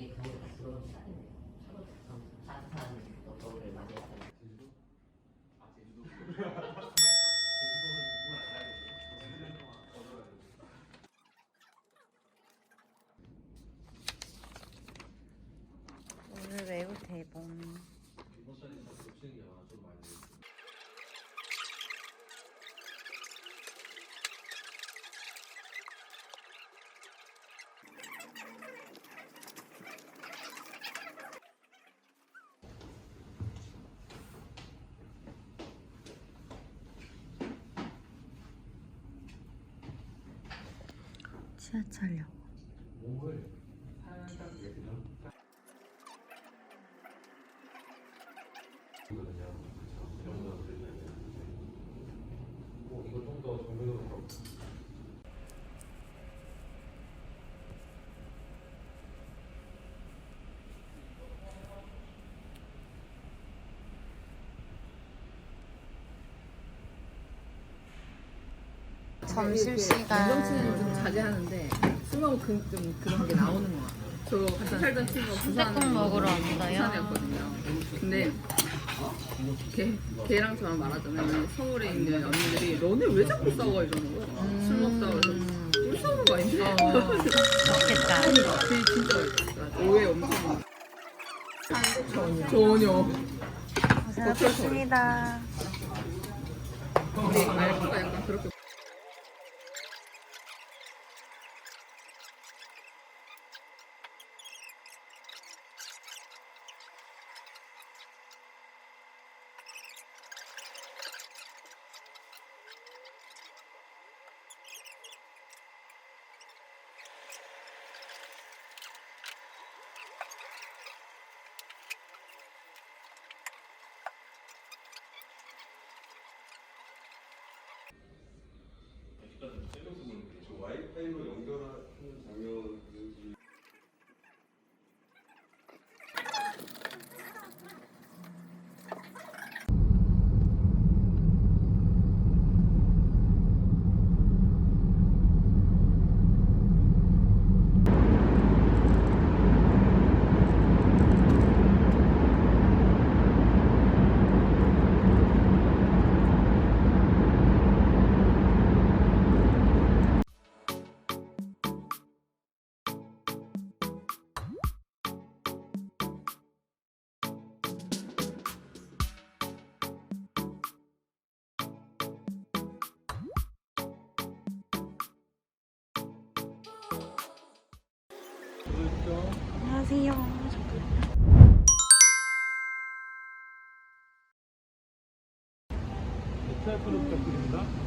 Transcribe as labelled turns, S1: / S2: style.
S1: 자기 겨울을 다 들어오는 시작이네요. 차도 따뜻한 또 겨울을 맞이했어요.
S2: 오늘 외국 대본.
S3: 이번 달에 다 놓치는 게
S2: 지하철역. 점심시간. 운동치는
S4: 좀
S5: 자제하는데 술 먹으면 그,
S4: 좀 그런 게 나오는 거 같아요.
S5: 저 같이 살던 친구가 부산 순댓국 먹으러 왔어요. 부산이었거든요. 근데 걔, 걔랑 저랑 말하자면 서울에 있는 언니들이 너네 왜 자꾸 싸워 이러는 거야. 술 먹다 그래서 음, 우리 싸우는 거 아닌데? 어, 맛있겠다. 걔 진짜. 오해 엄청
S6: 전혀. 전혀.
S2: 고생하셨습니다.
S5: 근데 알프가 약간 그렇게 와이
S3: 안녕하세요.
S2: 셀프로 부탁드립니다.